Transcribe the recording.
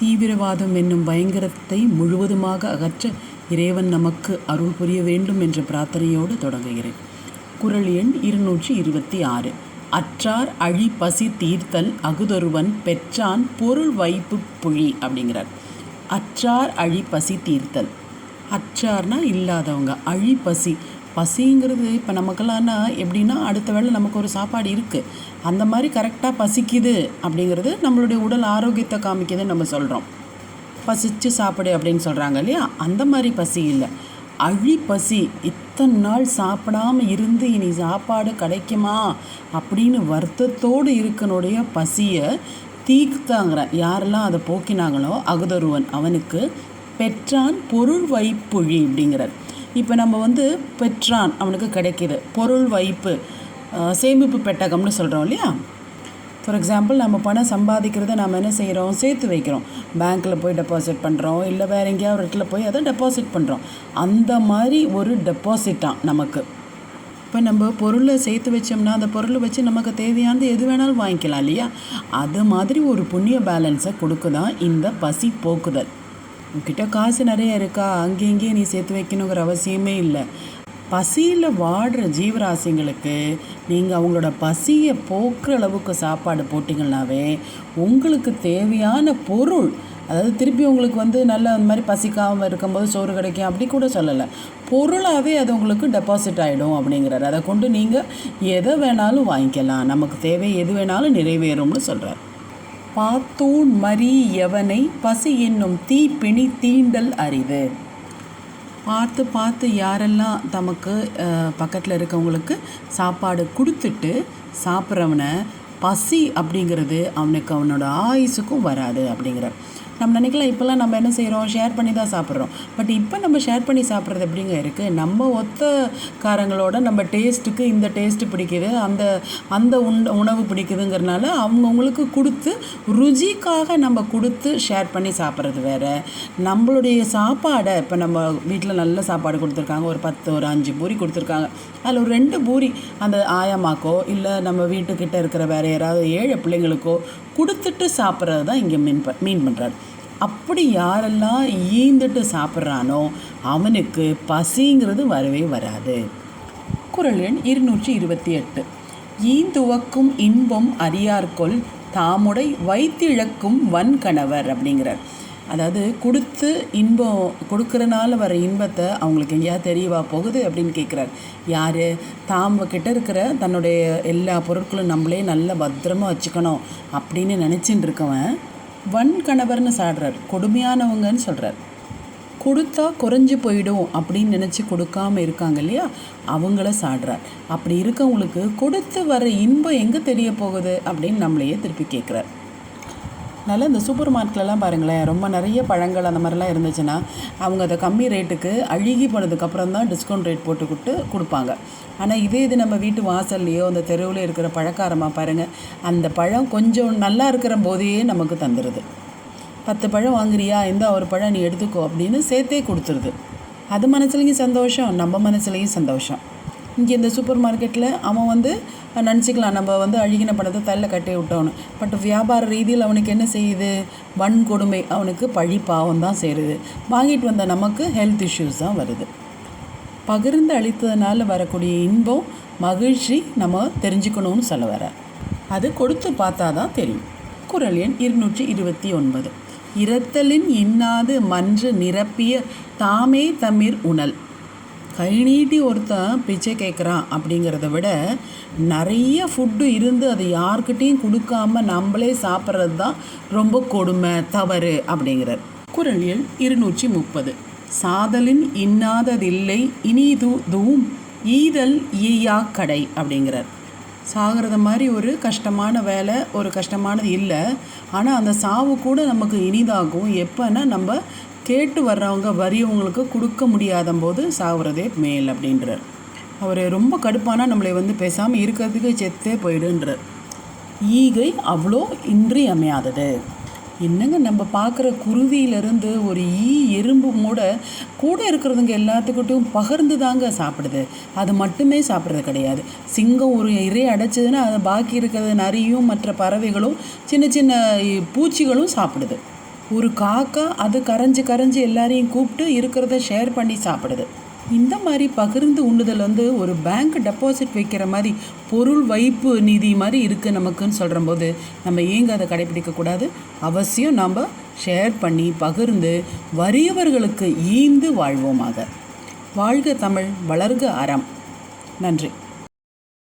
தீவிரவாதம் என்னும் பயங்கரத்தை முழுவதுமாக அகற்ற இறைவன் நமக்கு அருள் புரிய வேண்டும் என்ற பிரார்த்தனையோடு தொடங்குகிறேன். குறள் எண் இருநூற்றி இருபத்தி ஆறு அற்றார் அழி பசி தீர்த்தல் அகுதொருவன் பெற்றான் பொருள் வைப்பு புழி அப்படிங்கிறார். அற்றார் அழி பசி தீர்த்தல். அற்றார்னா இல்லாதவங்க. அழி பசி. பசிங்கிறது இப்போ நமக்கெல்லாம்னா எப்படின்னா அடுத்த வேளை நமக்கு ஒரு சாப்பாடு இருக்குது அந்த மாதிரி கரெக்டாக பசிக்குது அப்படிங்கிறது நம்மளுடைய உடல் ஆரோக்கியத்தை காமிக்குதுன்னு நம்ம சொல்கிறோம் பசிச்சு சாப்பிடு அப்படின்னு சொல்கிறாங்க இல்லையா? அந்த மாதிரி பசி இல்லை. அழி பசி இத்தனை நாள் சாப்பிடாம இருந்து இனி சாப்பாடு கிடைக்குமா அப்படின்னு வருத்தத்தோடு இருக்கனுடைய பசியை தீர்த்தாங்கிற யாரெல்லாம் அதை போக்கினாங்களோ அகுதொருவன் அவனுக்கு பெற்றான் பொருள் வைப்புழி அப்படிங்கிறார். இப்போ நம்ம வந்து பெற்றான் அவனுக்கு கிடைக்கிது. பொருள் வைப்பு சேமிப்பு பெட்டகம்னு சொல்கிறோம் இல்லையா? ஃபார் எக்ஸாம்பிள் நம்ம பணம் சம்பாதிக்கிறத நம்ம என்ன செய்கிறோம் சேர்த்து வைக்கிறோம். பேங்க்கில் போய் டெபாசிட் பண்ணுறோம் இல்லை வேறு எங்கேயாவது இடத்துல போய் அதை டெபாசிட் பண்ணுறோம் அந்த மாதிரி ஒரு டெபாசிட்டான் நமக்கு. இப்போ நம்ம பொருளை சேர்த்து வச்சோம்னா அந்த பொருளை வச்சு நமக்கு தேவையானது எது வேணாலும் வாங்கிக்கலாம் இல்லையா? அது மாதிரி ஒரு புண்ணிய பேலன்ஸை கொடுக்குதான் இந்த பசி போக்குதல் உன்கிட்ட காசு நிறைய இருக்கா? அங்கே இங்கேயும் நீ சேர்த்து வைக்கணுங்கிற அவசியமே இல்லை. பசியில் வாடுற ஜீவராசிங்களுக்கு நீங்கள் அவங்களோட பசியை போக்குற அளவுக்கு சாப்பாடு போட்டிங்கனாவே உங்களுக்கு தேவையான பொருள் அதாவது திருப்பி உங்களுக்கு வந்து நல்ல அந்த மாதிரி பசிக்காமல் இருக்கும்போது சோறு கிடைக்கும் அப்படி கூட சொல்லலை. பொருளாகவே அது உங்களுக்கு டெபாசிட் ஆகிடும் அப்படிங்கிறார். அதை கொண்டு நீங்கள் எதை வேணாலும் வாங்கிக்கலாம். நமக்கு தேவை எது வேணாலும் நிறைவேறும்னு சொல்கிறார் பாத்தூன் மரி எவனை பசி என்னும் தீப்பிணி தீண்டல் அரிது பார்த்து பார்த்து யாரெல்லாம் தமக்கு பக்கத்தில் இருக்கவங்களுக்கு சாப்பாடு கொடுத்துட்டு சாப்பிட்றவனை பசி அப்படிங்கிறது அவனுக்கு அவனோட ஆயுசுக்கும் வராது அப்படிங்கிறார். நம்ம நினைக்கலாம் இப்போல்லாம் நம்ம என்ன செய்கிறோம் ஷேர் பண்ணி தான் சாப்பிட்றோம். பட் இப்போ நம்ம ஷேர் பண்ணி சாப்பிட்றது எப்படிங்க இருக்குது நம்ம ஒத்த காரங்களோட நம்ம டேஸ்ட்டுக்கு இந்த டேஸ்ட்டு பிடிக்குது அந்த அந்த உண் உணவு பிடிக்குதுங்கிறனால அவங்கவுங்களுக்கு கொடுத்து ருச்சிக்காக நம்ம கொடுத்து ஷேர் பண்ணி சாப்பிட்றது வேறு. நம்மளுடைய சாப்பாடை இப்போ நம்ம வீட்டில் நல்ல சாப்பாடு கொடுத்துருக்காங்க. ஒரு பத்து ஒரு அஞ்சு பூரி கொடுத்துருக்காங்க. அதில் ஒரு ரெண்டு பூரி அந்த ஆயாமாக்கோ இல்லை நம்ம வீட்டுக்கிட்ட இருக்கிற வேறு யாராவது ஏழை பிள்ளைங்களுக்கோ கொடுத்துட்டு சாப்பிட்றது தான் இங்கே மீன் ப மீன் பண்ணுறாரு அப்படி யாரெல்லாம் ஈந்துட்டு சாப்பிட்றானோ அவனுக்கு பசிங்கிறது வரவே வராது. குறள் எண் இருநூற்றி இருபத்தி எட்டு. ஈந்துவக்கும் இன்பம் அறியார்கொள் தாமுடை வைத்திழக்கும் வன்கணவர் அப்படிங்கிறார். அதாவது கொடுத்து இன்பம் கொடுக்குறனால வர இன்பத்தை அவங்களுக்கு எங்கேயாவது தெரியவா போகுது அப்படின்னு கேட்குறார். யார்? தாம் கிட்ட இருக்கிற தன்னுடைய எல்லா பொருட்களும் நம்மளே நல்ல பத்திரமா வச்சுக்கணும் அப்படின்னு நினச்சின்னு இருக்கவன் வன் கணவர்னு சாடுறார். கொடுமையானவங்கன்னு சொல்கிறார் கொடுத்தா குறைஞ்சி போயிடும் அப்படின்னு நினச்சி கொடுக்காம இருக்காங்க இல்லையா? அவங்கள சாடுறார். அப்படி இருக்கவங்களுக்கு கொடுத்து வர இன்பம் எங்கே தெரிய போகுது அப்படின்னு நம்மளையே திருப்பி கேட்குறார் அதனால் இந்த சூப்பர் மார்க்கெட்லலாம் பாருங்களேன் ரொம்ப நிறைய பழங்கள் அந்த மாதிரிலாம் இருந்துச்சுன்னா அவங்க அதை கம்மி ரேட்டுக்கு அழுகி போனதுக்கப்புறம் தான் டிஸ்கவுண்ட் ரேட் போட்டு கொடுத்து கொடுப்பாங்க. ஆனால் இதே இது நம்ம வீட்டு வாசல்லையோ அந்த தெருவில் இருக்கிற பழக்காரமாக பாருங்கள் அந்த பழம் கொஞ்சம் நல்லா இருக்கிற போதையே நமக்கு தந்துடுது பத்து பழம் வாங்குறியா? இந்த ஒரு பழம் நீ எடுத்துக்கோ அப்படின்னு சேர்த்தே கொடுத்துருது. அது மனசுலேயும் சந்தோஷம் நம்ம மனசுலேயும் சந்தோஷம். இங்கே இந்த சூப்பர் மார்க்கெட்டில் அவன் வந்து நினச்சிக்கலாம். நம்ம வந்து அழுகின பணத்தை தள்ள கட்டி விட்டோன்னு பட் வியாபார ரீதியில் அவனுக்கு என்ன செய்யுது? வன்கொடுமை. அவனுக்கு பழி பாவம் தான் சேருது. வாங்கிட்டு வந்த நமக்கு ஹெல்த் இஷ்யூஸ் தான் வருது. பகிர்ந்து அளித்ததுனால வரக்கூடிய இன்பம் மகிழ்ச்சி நம்ம தெரிஞ்சுக்கணும்னு சொல்ல வர அது கொடுத்து பார்த்தா தான் தெரியும். குறள் எண் இருநூற்றி இருபத்தி ஒன்பது. இரத்தலின் இன்னாது மன்று நிரப்பிய தாமே தமிர் உணல். கை நீட்டி ஒருத்தன் பிச்சை கேட்குறான் அப்படிங்கிறத விட நிறைய ஃபுட்டு இருந்து அதை யார்கிட்டேயும் கொடுக்காம நம்மளே சாப்பிட்றது தான் ரொம்ப கொடுமை தவறு அப்படிங்கிறார். குரல் எண் இருநூற்றி முப்பது. சாதலின் இன்னாததில்லை இனிது தூம் ஈதல் ஈயா கடை அப்படிங்கிறார். சாகிறத மாதிரி ஒரு கஷ்டமான வேலை ஒரு கஷ்டமானது இல்லை. ஆனால் அந்த சாவு கூட நமக்கு இனிதாகும். எப்போன்னா நம்ம கேட்டு வர்றவங்க வரியவங்களுக்கு கொடுக்க முடியாத போது சாகுறதே மேல் அப்படின்றார். அவர் ரொம்ப கடுப்பானா நம்மளை வந்து பேசாமல் இருக்கிறதுக்கு செத்தே போயிடுன்றார். ஈகை அவ்வளோ இன்றியமையாதது. என்னங்க நம்ம பார்க்குற குருவியிலேருந்து ஒரு ஈ எறும்பு மூட கூட இருக்கிறதுங்க எல்லாத்துக்கிட்டையும் பகிர்ந்து தாங்க சாப்பிடுது. அது மட்டுமே சாப்பிட்றது கிடையாது. சிங்கம் ஒரு இறை அடைச்சதுன்னா அதை பாக்கி இருக்கிறது நரியும் மற்ற பறவைகளும் சின்ன சின்ன பூச்சிகளும் சாப்பிடுது. ஒரு காக்கா அது கரைஞ்சி கரைஞ்சி எல்லாரையும் கூப்பிட்டு இருக்கிறத ஷேர் பண்ணி சாப்பிடுது. இந்த மாதிரி பகிர்ந்து உண்ணுதல் வந்து ஒரு பேங்க் டெபாசிட் வைக்கிற மாதிரி பொருள் வைப்பு நிதி மாதிரி இருக்குது நமக்குன்னு சொல்கிற போது நம்ம ஏங்க அதை கடைப்பிடிக்கக்கூடாது அவசியம் நாம் ஷேர் பண்ணி பகிர்ந்து வறியவர்களுக்கு ஈந்து வாழ்வோமாக. வாழ்க தமிழ் வளர்க அறம். நன்றி.